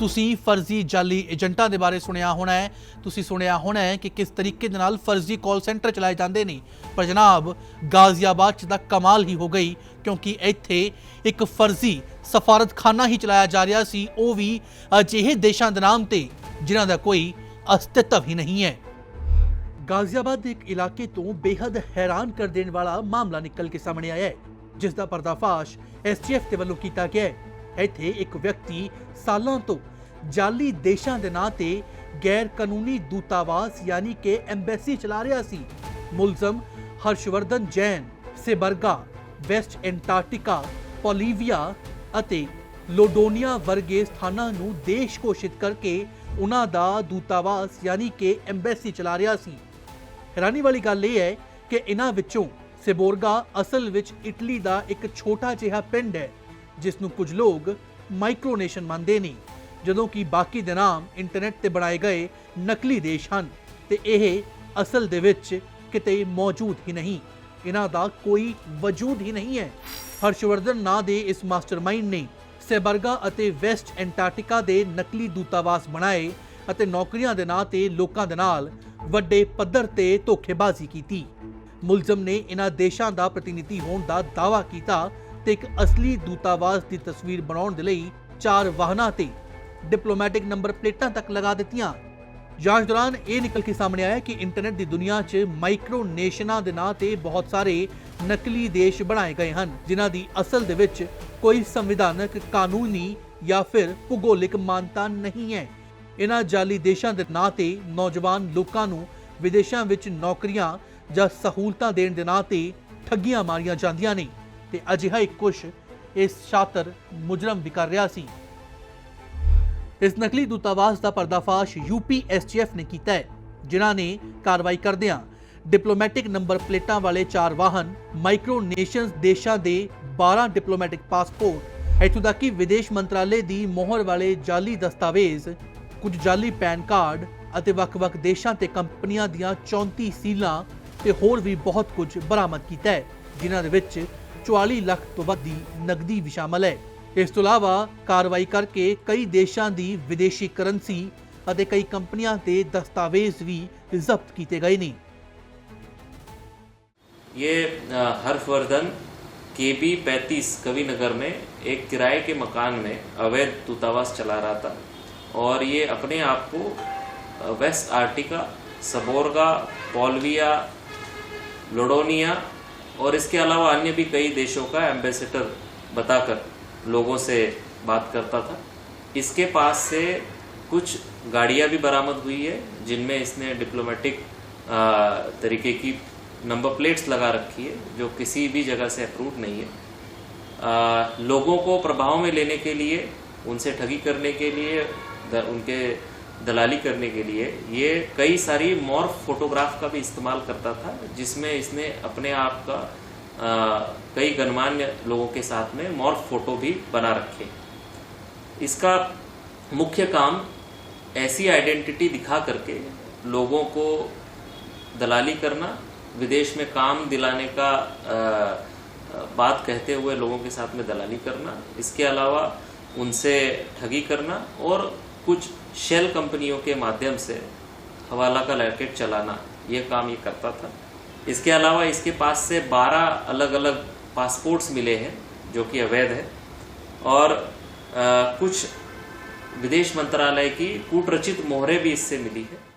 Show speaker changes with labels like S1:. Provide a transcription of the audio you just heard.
S1: ਤੁਸੀਂ ਫਰਜ਼ੀ ਜਾਲੀ ਏਜੰਟਾਂ ਦੇ ਬਾਰੇ ਸੁਣਿਆ ਹੋਣਾ ਹੈ। ਤੁਸੀਂ ਸੁਣਿਆ ਹੋਣਾ ਹੈ ਕਿ ਕਿਸ ਤਰੀਕੇ ਦੇ ਨਾਲ ਫਰਜ਼ੀ ਕਾਲ ਸੈਂਟਰ ਚਲਾਏ ਜਾਂਦੇ ਨੇ। ਪਰ ਜਨਾਬ, ਗਾਜ਼ੀਆਬਾਦ 'ਚ ਤਾਂ ਕਮਾਲ ਹੀ ਹੋ ਗਈ, ਕਿਉਂਕਿ ਇੱਥੇ ਇੱਕ ਫਰਜ਼ੀ ਸਫਾਰਤਖਾਨਾ ਹੀ ਚਲਾਇਆ ਜਾ ਰਿਹਾ ਸੀ। ਉਹ ਵੀ ਅਜਿਹੇ ਦੇਸ਼ਾਂ ਦੇ ਨਾਮ ਤੇ, ਜਿਨ੍ਹਾਂ ਦਾ ਕੋਈ ਅਸਤਿਤਵ ਹੀ ਨਹੀਂ ਹੈ। ਗਾਜ਼ੀਆਬਾਦ ਦੇ ਇੱਕ ਇਲਾਕੇ ਤੋਂ ਬੇहद ਹੈਰਾਨ ਕਰ ਦੇਣ ਵਾਲਾ ਮਾਮਲਾ ਨਿਕਲ ਕੇ ਸਾਹਮਣੇ ਆਇਆ ਹੈ, ਜਿਸ ਦਾ ਪਰਦਾਫਾਸ਼ ਐਸਟੀਐਫ ਦੇ ਵੱਲੋਂ ਕੀਤਾ ਗਿਆ ਹੈ। ਇੱਥੇ ਇੱਕ ਵਿਅਕਤੀ ਸਾਲਾਂ ਤੋਂ ਜਾਲੀ ਦੇਸ਼ਾਂ ਦੇ ਨਾਂ ਤੇ ਗੈਰ ਕਾਨੂੰਨੀ ਦੂਤਾਵਾਸ, ਯਾਨੀ ਕਿ ਐਮਬੈਸੀ ਚਲਾ ਰਿਹਾ ਸੀ। ਮੁਲਜ਼ਮ Harshvardhan Jain, Seborga, west Antarctica, Poulvia ਅਤੇ ਲੋਡੋਨੀਆ ਵਰਗੇ ਸਥਾਨਾਂ ਨੂੰ ਦੇਸ਼ ਘੋਸ਼ਿਤ ਕਰਕੇ ਉਹਨਾਂ ਦਾ ਦੂਤਾਵਾਸ, ਯਾਨੀ ਕਿ ਐਮਬੈਸੀ ਚਲਾ ਰਿਹਾ ਸੀ। ਹੈਰਾਨੀ ਵਾਲੀ ਗੱਲ ਇਹ ਹੈ ਕਿ ਇਹਨਾਂ ਵਿੱਚੋਂ ਸਿਬੋਰਗਾ ਅਸਲ ਵਿੱਚ ਇਟਲੀ ਦਾ ਇੱਕ ਛੋਟਾ ਜਿਹਾ ਪਿੰਡ ਹੈ, ਜਿਸ ਨੂੰ ਕੁਝ ਲੋਕ ਮਾਈਕਰੋਨੇਸ਼ਨ ਮੰਨਦੇ ਨੇ। ਜਦੋਂ ਕਿ ਬਾਕੀ ਦੇ ਨਾਮ ਇੰਟਰਨੈਟ ਤੇ ਬਣਾਏ ਗਏ ਨਕਲੀ ਦੇਸ਼ ਹਨ ਤੇ ਇਹ ਅਸਲ ਦੇ ਵਿੱਚ ਕਿਤੇ ਮੌਜੂਦ ਹੀ ਨਹੀਂ। ਇਹਨਾਂ ਦਾ ਕੋਈ ਵਜੂਦ ਹੀ ਨਹੀਂ ਹੈ। ਹਰਸ਼ਵਰਧਨ ਨਾਂ ਦੇ ਇਸ ਮਾਸਟਰਮਾਈਂਡ ਨੇ ਸੈਬਰਗਾ ਅਤੇ ਵੈਸਟ ਐਂਟਾਰਕਟਿਕਾ ਦੇ ਨਕਲੀ ਦੂਤਾਵਾਸ ਬਣਾਏ ਅਤੇ ਨੌਕਰੀਆਂ ਦੇ ਨਾਂ ਤੇ ਲੋਕਾਂ ਦੇ ਨਾਲ ਵੱਡੇ ਪੱਧਰ ਤੇ ਧੋਖੇਬਾਜ਼ੀ ਕੀਤੀ। ਮੁਲਜ਼ਮ ਨੇ ਇਹਨਾਂ ਦੇਸ਼ਾਂ ਦਾ ਪ੍ਰਤੀਨਿਧੀ ਹੋਣ ਦਾ ਦਾਅਵਾ ਕੀਤਾ ਤੇ ਇੱਕ ਅਸਲੀ ਦੂਤਾਵਾਸ ਦੀ ਤਸਵੀਰ ਬਣਾਉਣ ਦੇ ਲਈ ਚਾਰ ਵਾਹਨਾਂ ਤੇ ਡਿਪਲੋਮੈਟਿਕ ਨੰਬਰ ਪਲੇਟਾਂ ਤੱਕ ਲਗਾ ਦਿੱਤੀਆਂ। ਜਾਂਚ ਦੌਰਾਨ ਇਹ ਨਿਕਲ ਕੇ ਸਾਹਮਣੇ ਆਇਆ ਕਿ ਇੰਟਰਨੈਟ ਦੀ ਦੁਨੀਆ 'ਚ ਮਾਈਕਰੋ ਨੇਸ਼ਨਾਂ ਦੇ ਨਾਂ ਤੇ ਬਹੁਤ ਸਾਰੇ ਨਕਲੀ ਦੇਸ਼ ਬਣਾਏ ਗਏ ਹਨ, ਜਿਨ੍ਹਾਂ ਦੀ ਅਸਲ ਦੇ ਵਿੱਚ ਕੋਈ ਸੰਵਿਧਾਨਕ ਕਾਨੂੰਨੀ ਜਾਂ ਫਿਰ ਭੂਗੋਲਿਕ ਮਾਨਤਾ ਨਹੀਂ ਹੈ। ਇਹਨਾਂ ਜਾਲੀ ਦੇਸ਼ਾਂ ਦੇ ਨਾਂ ਤੇ ਨੌਜਵਾਨ ਲੋਕਾਂ ਨੂੰ ਵਿਦੇਸ਼ਾਂ ਵਿੱਚ ਨੌਕਰੀਆਂ ਜਾਂ ਸਹੂਲਤਾਂ ਦੇਣ ਦੇ ਨਾਂ ਤੇ ਠੱਗੀਆਂ ਮਾਰੀਆਂ ਜਾਂਦੀਆਂ ਨੇ, ਤੇ ਅਜਿਹਾ ਹੀ ਕੁਛ ਇਸ ਸ਼ਾਤਰ ਮੁਜਰਮ ਵੀ ਕਰ ਰਿਹਾ ਸੀ। ਇਸ ਨਕਲੀ ਦੂਤਾਵਾਸ ਦਾ ਪਰਦਾਫਾਸ਼ ਯੂਪੀ ਐਸਟੀਐਫ ਨੇ ਕੀਤਾ ਹੈ, ਜਿਨ੍ਹਾਂ ਨੇ ਕਾਰਵਾਈ ਕਰਦਿਆਂ ਡਿਪਲੋਮੈਟਿਕ ਨੰਬਰ ਪਲੇਟਾਂ ਵਾਲੇ ਚਾਰ ਵਾਹਨ ਮਾਈਕਰੋ ਨੇਸ਼ਨਸ ਦੇਸ਼ਾਂ ਦੇ 12 ਡਿਪਲੋਮੈਟਿਕ ਪਾਸਪੋਰਟ, ਇੱਥੋਂ ਤੱਕ ਕਿ ਵਿਦੇਸ਼ ਮੰਤਰਾਲੇ ਦੀ ਮੋਹਰ ਵਾਲੇ ਜਾਲੀ ਦਸਤਾਵੇਜ਼, ਕੁਝ ਜਾਲੀ ਪੈਨ ਕਾਰਡ ਅਤੇ ਵੱਖ-ਵੱਖ ਦੇਸ਼ਾਂ ਤੇ ਕੰਪਨੀਆਂ ਦੀਆਂ 34 ਸੀਲਾਂ ਤੇ ਹੋਰ ਵੀ ਬਹੁਤ ਕੁਝ ਬਰਾਮਦ ਕੀਤਾ ਹੈ, ਜਿਨ੍ਹਾਂ ਦੇ ਵਿੱਚ 44 ਲੱਖ ਤੋਂ ਵੱਧ ਦੀ ਨਕਦੀ ਵੀ ਸ਼ਾਮਲ ਹੈ। ਇਸ ਤੋਂ ਇਲਾਵਾ ਕਾਰਵਾਈ ਕਰਕੇ ਕਈ ਦੇਸ਼ਾਂ ਦੀ ਵਿਦੇਸ਼ੀ ਕਰੰਸੀ ਅਤੇ ਕਈ ਕੰਪਨੀਆਂ ਦੇ ਦਸਤਾਵੇਜ਼ ਵੀ ਜ਼ਬਤ ਕੀਤੇ ਗਏ ਨੇ
S2: ये अ, हर्षवर्धन के बी पैंतीस कवि नगर में एक किराए के मकान में अवैध दूतावास चला रहा था और ये अपने आप को अ, वेस्ट आर्टिका सबोरगा पोलविया लोडोनिया और इसके अलावा अन्य भी कई देशों का एम्बेसडर बताकर लोगों से बात करता था। इसके पास से कुछ गाड़ियाँ भी बरामद हुई है जिनमें इसने डिप्लोमेटिक तरीके की नंबर प्लेट्स लगा रखी है जो किसी भी जगह से अप्रूव नहीं है। अ, लोगों को प्रभाव में लेने के लिए उनसे ठगी करने के लिए द, उनके दलाली करने के लिए ये कई सारी मॉर्फ फोटोग्राफ का भी इस्तेमाल करता था जिसमें इसने अपने आप का कई गणमान्य लोगों के साथ में मॉर्फ फ़ोटो भी बना रखे। इसका मुख्य काम ऐसी आइडेंटिटी दिखा करके लोगों को दलाली करना, विदेश में काम दिलाने का बात कहते हुए लोगों के साथ में दलाली करना, इसके अलावा उनसे ठगी करना और कुछ शेल कंपनियों के माध्यम से हवाला का लैकेट चलाना, ये काम ये करता था। इसके अलावा इसके पास से 12 अलग अलग पासपोर्ट्स मिले हैं जो कि अवैध है। और आ, कुछ विदेश मंत्रालय की कूटरचित मोहरें भी इससे मिली है।